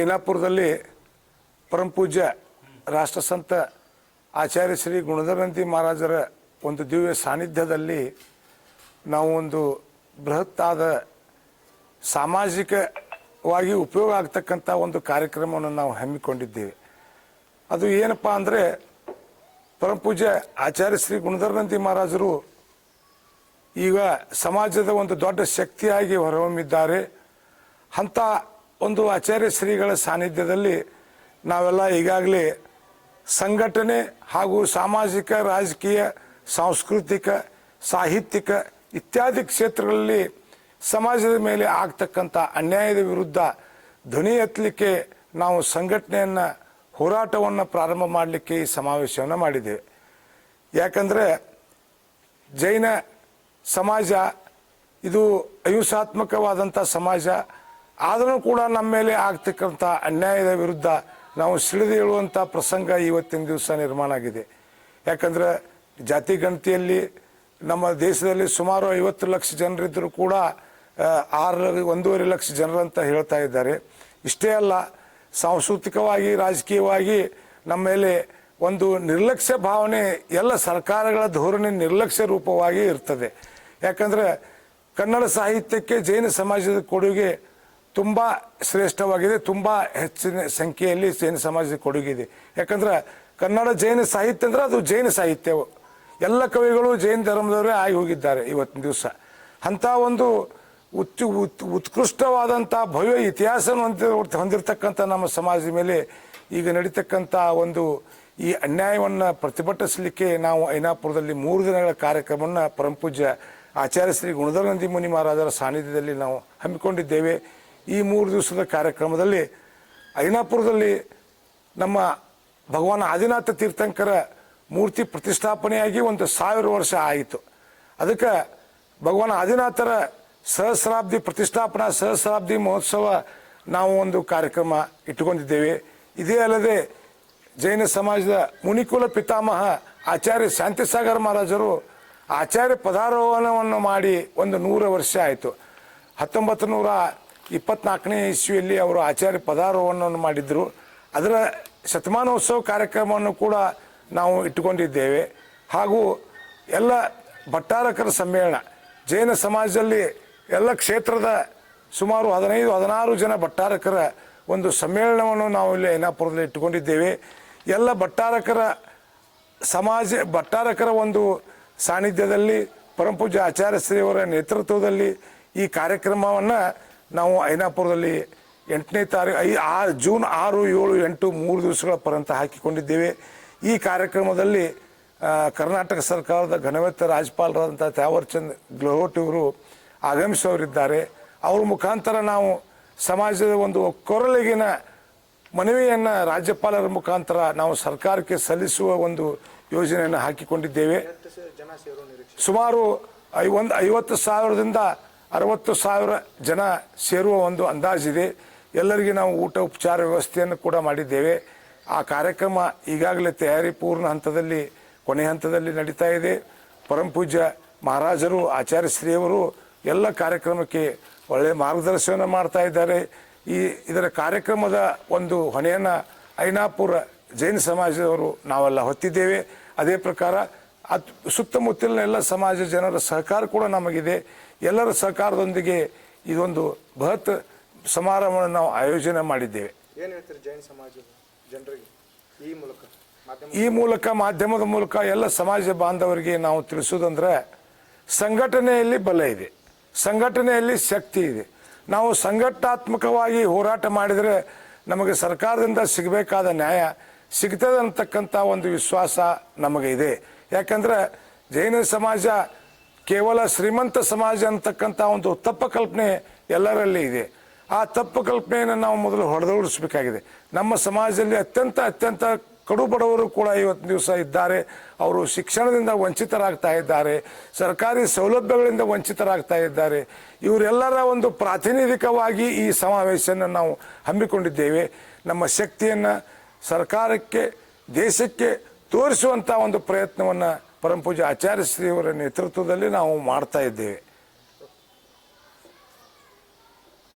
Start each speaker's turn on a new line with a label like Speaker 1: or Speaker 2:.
Speaker 1: ಐನಾಪುರದಲ್ಲಿ ಪರಮಪೂಜ್ಯ ರಾಷ್ಟ್ರಸಂತ ಆಚಾರ್ಯ ಶ್ರೀ ಗುಣಧರಂತಿ ಮಹಾರಾಜರ ಒಂದು ದಿವ್ಯ ಸಾನ್ನಿಧ್ಯದಲ್ಲಿ ನಾವು ಒಂದು ಬೃಹತ್ತಾದ ಸಾಮಾಜಿಕವಾಗಿ ಉಪಯೋಗ ಆಗ್ತಕ್ಕಂಥ ಒಂದು ಕಾರ್ಯಕ್ರಮವನ್ನು ನಾವು ಹಮ್ಮಿಕೊಂಡಿದ್ದೇವೆ. ಅದು ಏನಪ್ಪ ಅಂದರೆ ಪರಮಪೂಜ್ಯ ಆಚಾರ್ಯ ಶ್ರೀ ಗುಣಧರಂತಿ ಮಹಾರಾಜರು ಈಗ ಸಮಾಜದ ಒಂದು ದೊಡ್ಡ ಶಕ್ತಿಯಾಗಿ ಹೊರಹೊಮ್ಮಿದ್ದಾರೆ. ಅಂಥ ಒಂದು ಆಚಾರ್ಯ ಶ್ರೀಗಳ ಸಾನ್ನಿಧ್ಯದಲ್ಲಿ ನಾವೆಲ್ಲ ಈಗಾಗಲೇ ಸಂಘಟನೆ ಹಾಗೂ ಸಾಮಾಜಿಕ, ರಾಜಕೀಯ, ಸಾಂಸ್ಕೃತಿಕ, ಸಾಹಿತ್ಯಿಕ ಇತ್ಯಾದಿ ಕ್ಷೇತ್ರಗಳಲ್ಲಿ ಸಮಾಜದ ಮೇಲೆ ಆಗ್ತಕ್ಕಂಥ ಅನ್ಯಾಯದ ವಿರುದ್ಧ ಧ್ವನಿ ಎತ್ತಲಿಕ್ಕೆ ನಾವು ಸಂಘಟನೆಯನ್ನು, ಹೋರಾಟವನ್ನು ಪ್ರಾರಂಭ ಮಾಡಲಿಕ್ಕೆ ಈ ಸಮಾವೇಶವನ್ನು ಮಾಡಿದ್ದೇವೆ. ಯಾಕಂದರೆ ಜೈನ ಸಮಾಜ ಇದು ಅಹಿಂಸಾತ್ಮಕವಾದಂಥ ಸಮಾಜ ಆದರೂ ಕೂಡ ನಮ್ಮ ಮೇಲೆ ಆಗ್ತಕ್ಕಂಥ ಅನ್ಯಾಯದ ವಿರುದ್ಧ ನಾವು ಸಿಳಿದು ಹೇಳುವಂಥ ಪ್ರಸಂಗ ಇವತ್ತಿನ ದಿವಸ ನಿರ್ಮಾಣ ಆಗಿದೆ. ಯಾಕಂದ್ರೆ ಜಾತಿ ಗಣತಿಯಲ್ಲಿ ನಮ್ಮ ದೇಶದಲ್ಲಿ ಸುಮಾರು ಐವತ್ತು ಲಕ್ಷ ಜನರಿದ್ದರೂ ಕೂಡ ಆರು, ಒಂದೂವರೆ ಲಕ್ಷ ಜನರಂತ ಹೇಳ್ತಾ ಇದ್ದಾರೆ. ಇಷ್ಟೇ ಅಲ್ಲ, ಸಾಂಸ್ಕೃತಿಕವಾಗಿ, ರಾಜಕೀಯವಾಗಿ ನಮ್ಮ ಮೇಲೆ ಒಂದು ನಿರ್ಲಕ್ಷ್ಯ ಭಾವನೆ ಎಲ್ಲ ಸರ್ಕಾರಗಳ ಧೋರಣೆ ನಿರ್ಲಕ್ಷ್ಯ ರೂಪವಾಗಿ ಇರ್ತದೆ. ಯಾಕಂದ್ರೆ ಕನ್ನಡ ಸಾಹಿತ್ಯಕ್ಕೆ ಜೈನ ಸಮಾಜದ ಕೊಡುಗೆ ತುಂಬ ಶ್ರೇಷ್ಠವಾಗಿದೆ, ತುಂಬ ಹೆಚ್ಚಿನ ಸಂಖ್ಯೆಯಲ್ಲಿ ಜೈನ ಸಮಾಜದ ಕೊಡುಗೆ ಇದೆ ಯಾಕಂದ್ರೆ ಕನ್ನಡ ಜೈನ ಸಾಹಿತ್ಯ ಅಂದ್ರೆ ಅದು ಜೈನ ಸಾಹಿತ್ಯ. ಎಲ್ಲ ಕವಿಗಳು ಜೈನ ಧರ್ಮದವರೇ ಆಗಿ ಹೋಗಿದ್ದಾರೆ ಇವತ್ತಿನ ದಿವಸ. ಅಂಥ ಒಂದು ಉತ್ ಉತ್, ಉತ್ಕೃಷ್ಟವಾದಂಥ ಭವ್ಯ ಇತಿಹಾಸವನ್ನು ಹೊಂದಿ, ಹೊಂದಿರತಕ್ಕಂಥ ನಮ್ಮ ಸಮಾಜದ ಮೇಲೆ ಈಗ ನಡೀತಕ್ಕಂಥ ಒಂದು ಈ ಅನ್ಯಾಯವನ್ನು ಪ್ರತಿಭಟಿಸಲಿಕ್ಕೆ ನಾವು ಐನಾಪುರದಲ್ಲಿ ಮೂರು ದಿನಗಳ ಕಾರ್ಯಕ್ರಮವನ್ನು ಪರಮಪೂಜ್ಯ ಆಚಾರ್ಯ ಶ್ರೀ ಗುಣಧರಂದಿ ಮುನಿ ಮಹಾರಾಜರ ಸಾನ್ನಿಧ್ಯದಲ್ಲಿ ನಾವು ಹಮ್ಮಿಕೊಂಡಿದ್ದೇವೆ. ಈ ಮೂರು ದಿವಸದ ಕಾರ್ಯಕ್ರಮದಲ್ಲಿ ಐನಾಪುರದಲ್ಲಿ ನಮ್ಮ ಭಗವಾನ್ ಆದಿನಾಥ ತೀರ್ಥಂಕರ ಮೂರ್ತಿ ಪ್ರತಿಷ್ಠಾಪನೆಯಾಗಿ ಒಂದು ಸಾವಿರ ವರ್ಷ ಆಯಿತು. ಅದಕ್ಕೆ ಭಗವಾನ್ ಆದಿನಾಥರ ಸಹಸ್ರಾಬ್ದಿ ಪ್ರತಿಷ್ಠಾಪನಾ ಸಹಸ್ರಾಬ್ದಿ ಮಹೋತ್ಸವ ನಾವು ಒಂದು ಕಾರ್ಯಕ್ರಮ ಇಟ್ಟುಕೊಂಡಿದ್ದೇವೆ. ಇದೇ ಅಲ್ಲದೆ ಜೈನ ಸಮಾಜದ ಮುನಿಕುಲ ಪಿತಾಮಹ ಆಚಾರ್ಯ ಶಾಂತಿಸಾಗರ್ ಮಹಾರಾಜರು ಆಚಾರ್ಯ ಪದಾರೋಹಣವನ್ನು ಮಾಡಿ ಒಂದು ನೂರು ವರ್ಷ ಆಯಿತು. ಹತ್ತೊಂಬತ್ತು ನೂರ ಇಪ್ಪತ್ನಾಲ್ಕನೇ ಇಸ್ವಿಯಲ್ಲಿ ಅವರು ಆಚಾರ್ಯ ಪದಾರೋಹಣವನ್ನು ಮಾಡಿದ್ದರು ಅದರ ಶತಮಾನೋತ್ಸವ ಕಾರ್ಯಕ್ರಮವನ್ನು ಕೂಡ ನಾವು ಇಟ್ಟುಕೊಂಡಿದ್ದೇವೆ. ಹಾಗೂ ಎಲ್ಲ ಭಟ್ಟಾರಕರ ಸಮ್ಮೇಳನ, ಜೈನ ಸಮಾಜದಲ್ಲಿ ಎಲ್ಲ ಕ್ಷೇತ್ರದ ಸುಮಾರು ಹದಿನೈದು, ಹದಿನಾರು ಜನ ಭಟ್ಟಾರಕರ ಒಂದು ಸಮ್ಮೇಳನವನ್ನು ನಾವು ಇಲ್ಲಿ ಐನಾಪುರದಲ್ಲಿ ಇಟ್ಟುಕೊಂಡಿದ್ದೇವೆ. ಎಲ್ಲ ಭಟ್ಟಾರಕರ ಸಮಾಜ, ಭಟ್ಟಾರಕರ ಒಂದು ಸಾನ್ನಿಧ್ಯದಲ್ಲಿ ಪರಮಪೂಜ್ಯ ಆಚಾರ್ಯ ಶ್ರೀಯವರ ನೇತೃತ್ವದಲ್ಲಿ ಈ ಕಾರ್ಯಕ್ರಮವನ್ನು ನಾವು ಐನಾಪುರದಲ್ಲಿ ಎಂಟನೇ ತಾರೀಕು ಐ ಆ ಜೂನ್ ಆರು ಏಳು ಎಂಟು ಮೂರು ದಿವಸಗಳ ಪರ್ಯಂತ ಹಾಕಿಕೊಂಡಿದ್ದೇವೆ. ಈ ಕಾರ್ಯಕ್ರಮದಲ್ಲಿ ಕರ್ನಾಟಕ ಸರ್ಕಾರದ ಘನವೆತ್ತ ರಾಜ್ಯಪಾಲರಾದಂಥ ತ್ಯಾವರ್ಚಂದ್ ಗೆಹ್ಲೋಟ್ ಇವರು ಆಗಮಿಸುವವರಿದ್ದಾರೆ. ಅವ್ರ ಮುಖಾಂತರ ನಾವು ಸಮಾಜದ ಒಂದು ಕೊರಳಿಗಿನ ಮನವಿಯನ್ನು ರಾಜ್ಯಪಾಲರ ಮುಖಾಂತರ ನಾವು ಸರ್ಕಾರಕ್ಕೆ ಸಲ್ಲಿಸುವ ಒಂದು ಯೋಜನೆಯನ್ನು ಹಾಕಿಕೊಂಡಿದ್ದೇವೆ. ಸುಮಾರು ಐ ಒಂದು ಐವತ್ತು ಸಾವಿರದಿಂದ ಅರವತ್ತು ಸಾವಿರ ಜನ ಸೇರುವ ಒಂದು ಅಂದಾಜಿದೆ. ಎಲ್ಲರಿಗೆ ನಾವು ಊಟ, ಉಪಚಾರ ವ್ಯವಸ್ಥೆಯನ್ನು ಕೂಡ ಮಾಡಿದ್ದೇವೆ. ಆ ಕಾರ್ಯಕ್ರಮ ಈಗಾಗಲೇ ತಯಾರಿ ಪೂರ್ಣ ಹಂತದಲ್ಲಿ, ಕೊನೆ ಹಂತದಲ್ಲಿ ನಡೀತಾ ಇದೆ. ಪರಮ ಪೂಜ್ಯ ಮಹಾರಾಜರು ಆಚಾರ್ಯ ಶ್ರೀಯವರು ಎಲ್ಲ ಕಾರ್ಯಕ್ರಮಕ್ಕೆ ಒಳ್ಳೆಯ ಮಾರ್ಗದರ್ಶನ ಮಾಡ್ತಾ ಇದ್ದಾರೆ. ಈ ಇದರ ಕಾರ್ಯಕ್ರಮದ ಒಂದು ಹೊಣೆಯನ್ನು ಐನಾಪುರ ಜೈನ ಸಮಾಜದವರು ನಾವೆಲ್ಲ ಹೊತ್ತಿದ್ದೇವೆ. ಅದೇ ಪ್ರಕಾರ ಅತ್ ಸುತ್ತಮುತ್ತಲಿನ ಎಲ್ಲ ಸಮಾಜ ಜನರ ಸಹಕಾರ ಕೂಡ ನಮಗಿದೆ. ಎಲ್ಲರ ಸಹಕಾರದೊಂದಿಗೆ ಇದೊಂದು ಬೃಹತ್ ಸಮಾರಂಭವನ್ನು ನಾವು ಆಯೋಜನೆ ಮಾಡಿದ್ದೇವೆ.
Speaker 2: ಏನು ಹೇಳ್ತೀರಿ ಜೈನ ಸಮಾಜದ ಜನರಿಗೆ ಈ ಮೂಲಕ?
Speaker 1: ಈ ಮೂಲಕ ಮಾಧ್ಯಮದ ಮೂಲಕ ಎಲ್ಲ ಸಮಾಜ ಬಾಂಧವರಿಗೆ ನಾವು ತಿಳಿಸೋದಂದ್ರೆ ಸಂಘಟನೆಯಲ್ಲಿ ಬಲ ಇದೆ. ಸಂಘಟನೆಯಲ್ಲಿ ಶಕ್ತಿ ಇದೆ. ನಾವು ಸಂಘಟನಾತ್ಮಕವಾಗಿ ಹೋರಾಟ ಮಾಡಿದರೆ ನಮಗೆ ಸರ್ಕಾರದಿಂದ ಸಿಗಬೇಕಾದ ನ್ಯಾಯ ಸಿಗ್ತದೆ ಅಂತಕ್ಕಂಥ ಒಂದು ವಿಶ್ವಾಸ ನಮಗೆ ಇದೆ ಯಾಕಂದ್ರೆ ಜೈನ ಸಮಾಜ ಕೇವಲ ಶ್ರೀಮಂತ ಸಮಾಜ ಅಂತಕ್ಕಂಥ ಒಂದು ತಪ್ಪ ಕಲ್ಪನೆ ಎಲ್ಲರಲ್ಲಿ ಇದೆ. ಆ ತಪ್ಪು ಕಲ್ಪನೆಯನ್ನು ನಾವು ಮೊದಲು ಹೊಡೆದೋಡಿಸ್ಬೇಕಾಗಿದೆ. ನಮ್ಮ ಸಮಾಜದಲ್ಲಿ ಅತ್ಯಂತ ಅತ್ಯಂತ ಕಡು ಬಡವರು ಕೂಡ ಇವತ್ತು ದಿವಸ ಇದ್ದಾರೆ. ಅವರು ಶಿಕ್ಷಣದಿಂದ ವಂಚಿತರಾಗ್ತಾ ಇದ್ದಾರೆ. ಸರ್ಕಾರಿ ಸೌಲಭ್ಯಗಳಿಂದ ವಂಚಿತರಾಗ್ತಾ ಇದ್ದಾರೆ. ಇವರೆಲ್ಲರ ಒಂದು ಪ್ರಾತಿನಿಧಿಕವಾಗಿ ಈ ಸಮಾವೇಶವನ್ನು ನಾವು ಹಮ್ಮಿಕೊಂಡಿದ್ದೇವೆ. ನಮ್ಮ ಶಕ್ತಿಯನ್ನು ಸರ್ಕಾರಕ್ಕೆ, ದೇಶಕ್ಕೆ ತೋರಿಸುವಂಥ ಒಂದು ಪ್ರಯತ್ನವನ್ನು ಪರಮಪೂಜೆ ಆಚಾರ್ಯ ಶ್ರೀಯವರ ನೇತೃತ್ವದಲ್ಲಿ ನಾವು ಮಾಡ್ತಾ ಇದ್ದೇವೆ.